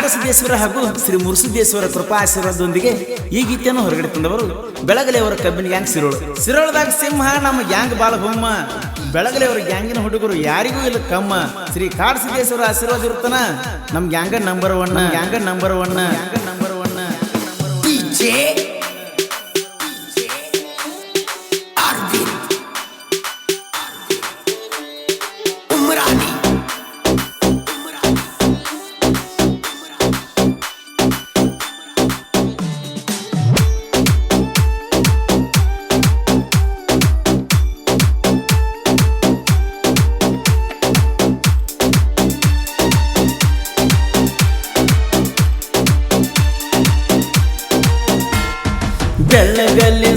ಅರಸಿದ್ದೇಶ್ವರ ಹಾಗೂ ಶ್ರೀ ಮುರುಸಿದ್ದೇಶ್ವರ ಕೃಪಾ ಆಶೀರ್ವಾದದೊಂದಿಗೆ ಈ ಗೀತೆಯನ್ನು ಹೊರಗಡೆ ತಂದವರು ಬೆಳಗಲೆಯವರ ಕಬ್ಬಿನ ಗ್ಯಾಂಗ್ ಸಿರೋಳು ಸಿರೋಳದಾಗ ಸಿಂಹ, ನಮ್ಮ ಗ್ಯಾಂಗ್ ಬಾಲಭೂಮ. ಬೆಳಗಲೆಯವರ ಗ್ಯಾಂಗಿನ ಹುಡುಗರು ಯಾರಿಗೂ ಇಲ್ಲ ಕಮ್ಮ. ಶ್ರೀ ಕಾಡ್ ಸಿದ್ದೇಶ್ವರ ಆಶೀರ್ವಾದ ಇರುತ್ತಾನ. ನಮ್ gang number one gang number one gang number one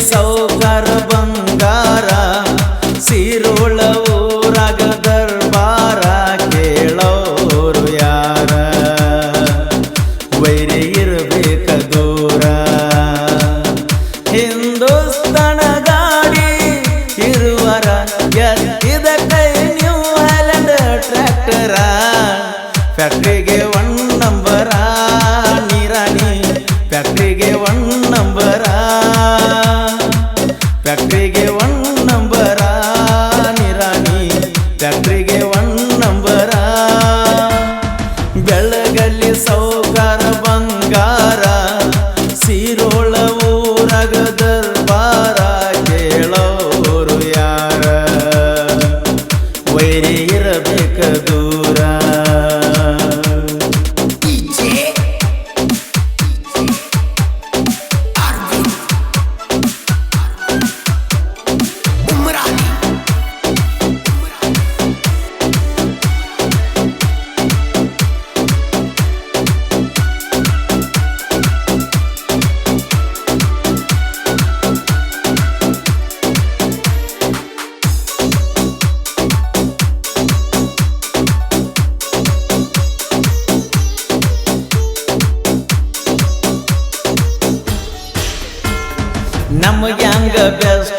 so ಕಿವಿಯಲ್ಲಿ ಸೌಕರ ಬಂಗಾರ ನಮಗೆ ಹಂಗ ಬೆಸ್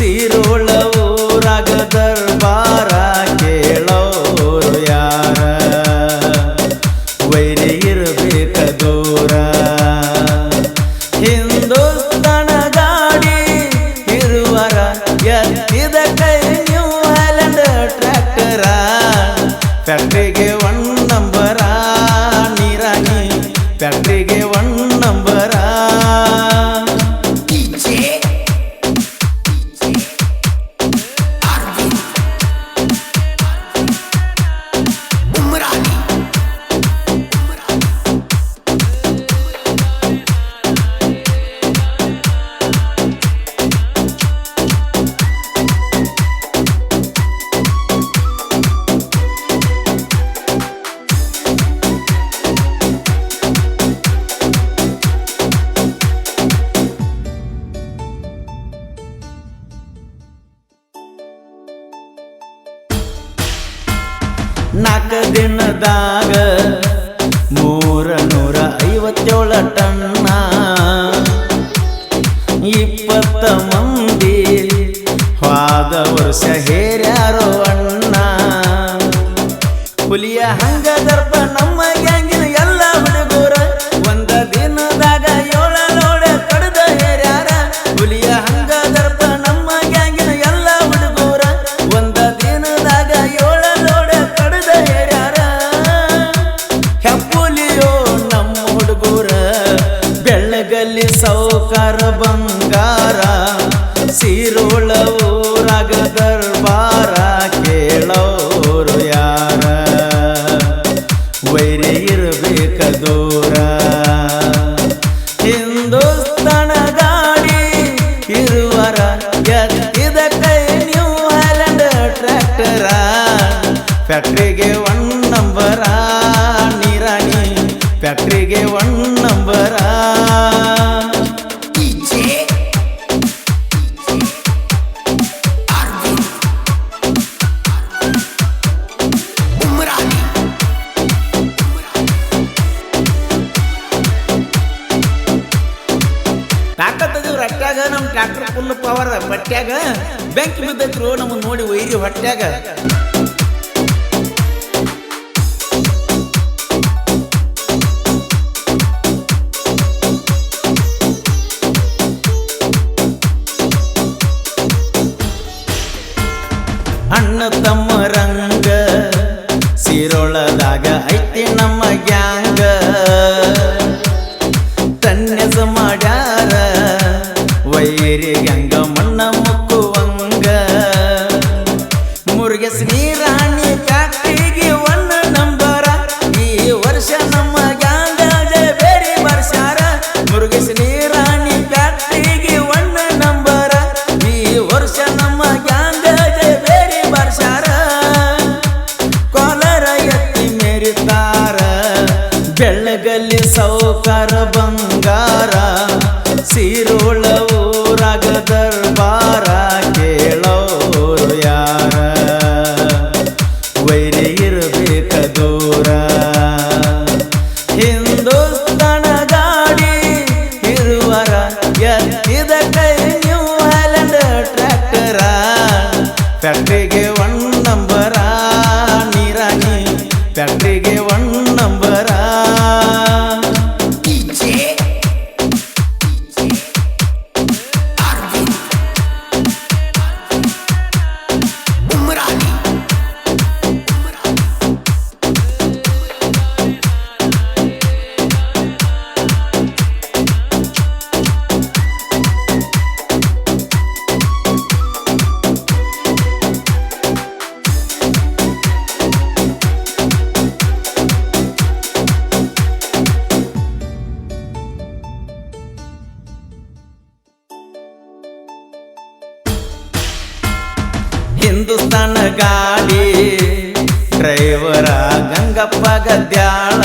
சீரோள ವೈರಿ ಇರಬೇಕ ದೂರ. ಬಟ್ಟ್ಯಾಗ ಬೆಂಕಿ ಬಿದ್ದೈತ್ರು ನಮ್ಮನ್ನ ನೋಡಿ ಒಯ್ರಿ ಹೊಟ್ಯಾಗ ಅಣ್ಣ ತಮ್ಮ ವೈರಿ ಗಂಗ ಮಣ್ಣ ಮುಕ್ಕುವಂಗ. ಮುರುಗೇಶ್ ನೀರಾಣಿ ಫ್ಯಾಕ್ಟ್ರಿಗೆ ಒಂದು ನಂಬರ. ಈ ವರ್ಷ ನಮ್ಮ ಗ್ಯಾಂಗ ಬೇರೆ ಬರ್ಸಾರ. ಮುರುಗೇಶ್ ನೀರಾಣಿ ಫ್ಯಾಕ್ಟ್ರಿಗೆ ಒಂದು ನಂಬರ. ಈ ವರ್ಷ ನಮ್ಮ ಗ್ಯಾಂಗ ಬೇರೆ ಬರ್ಸಾರ. ಕೊಲರ ಎತ್ತಿ ಮೆರಿತಾರ. ಬೆಳ್ಳಗಲ್ಲಿ ಸೌಕಾರ ಬಂಗಾರ Baby. ಹಿಂದೂಸ್ತಾನ ಗಾಡಿ ಡ್ರೈವರ ಗಂಗಪ್ಪ ಗದ್ಯಾಳ.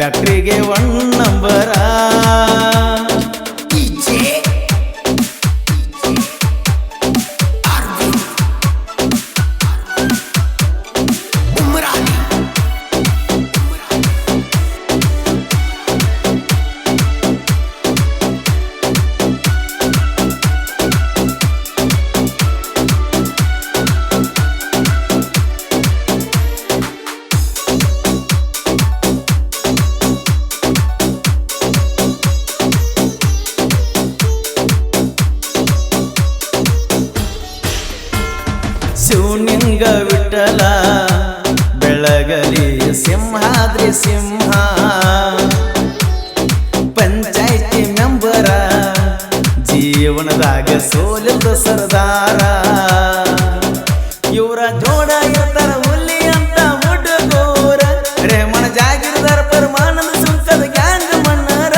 ಫ್ಯಾಕ್ಟ್ರಿಗೆ ಒನ್ ನಂಬರ? ಸರ್ದಾರ ಇವರ ಜೋಡ ಇರ್ತಾರ ಹುಲಿ ಅಂತ ಹುಡುಗೋರ. ರೇಮಣ ಜಾಗಿರ್ದಾರ ಪರಮಾನಂದ ಸುಂಕದ ಗ್ಯಾಂಗ್ ಮಣ್ಣಾರ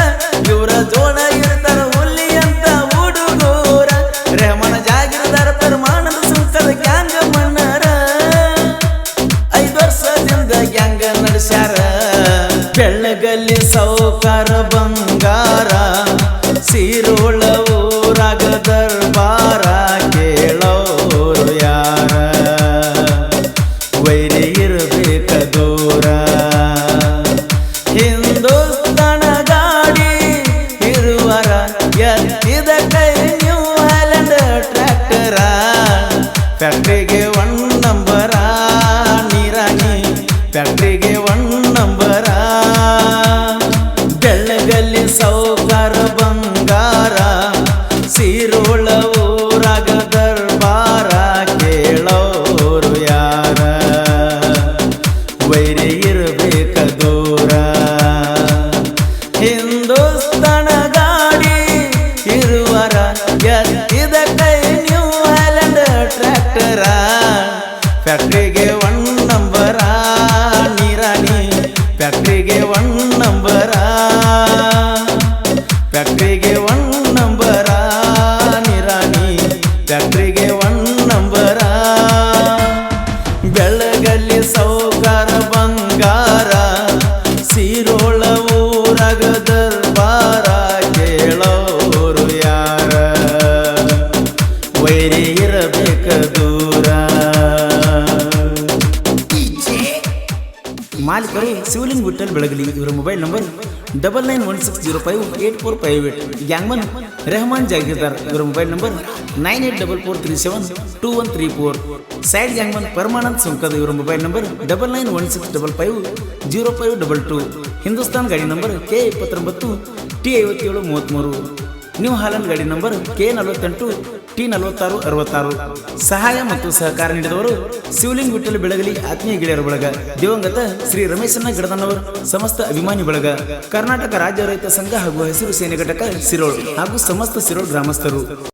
ಇವರ ಜೋಡ ಇರ್ತಾರ ಹುಲಿ ಅಂತ ಹುಡುಗೋರ. ರೇಮಣ ಜಾಗಿರದಾರ ಫ್ಯಾಕ್ಟ್ರಿಗೆ ಒನ್ ನಂಬರ ಫ್ಯಾಕ್ಟ್ರಿಗೆ ಒನ್ ನಂಬರ ನಿರಾಣಿ. ಫ್ಯಾಕ್ಟ್ರಿಗೆ ಒನ್ ನಂಬರ ಬೆಳಗಲ್ಲಿ ಸೌಕಾರ ಬಂಗಾರ, ಸೀರೋಳ ಊರಾಗ ದರ್ಬಾರ ಕೇಳೋರು ಯಾರ? ವೈರಿ ಇರಬೇಕ ದೂರ. ಮಾಲೀಕರು ಶಿವಲಿಂಗ್ ವಿಠಲ್ ಬೆಳಗಲಿ. ಇವರ mobile number double nine one six zero five eight four five eight. Gangman Rehman Jagirdar, ಇವರ mobile number nine eight double four three seven two one three four. Side gangman Paramanand Sunkad ಇವರ mobile number double nine one six double five zero five double two. Hindustan ಗಾಡಿ number K ಇಪ್ಪತ್ತೊಂಬತ್ತು T ಐವತ್ತೇಳು ಮೂವತ್ತ್ಮೂರು new ಹಾಲನ್ ಗಾಡಿ number K ನಲವತ್ತೆಂಟು T ನಲವತ್ತಾರು, ಅರವತ್ತಾರು. ಸಹಾಯ ಮತ್ತು ಸಹಕಾರ ನೀಡಿದವರು ಶಿವಲಿಂಗ್ ವಿಠಲ್ ಬೆಳಗಲಿ ಆತ್ಮೀಯ ಗೆಳೆಯರ ಬಳಗ, ದಿವಂಗತ ಶ್ರೀ ರಮೇಶಣ್ಣ ಗಿಡದನವರ್, ಸಮಸ್ತ ಅಭಿಮಾನಿ ಬಳಗ, ಕರ್ನಾಟಕ ರಾಜ್ಯ ರೈತ ಸಂಘ ಹಾಗೂ ಹಸಿರು ಸೇನೆ ಘಟಕ ಸಿರೋಳ್ ಹಾಗೂ ಸಮಸ್ತ ಸಿರೋಳ್ ಗ್ರಾಮಸ್ಥರು.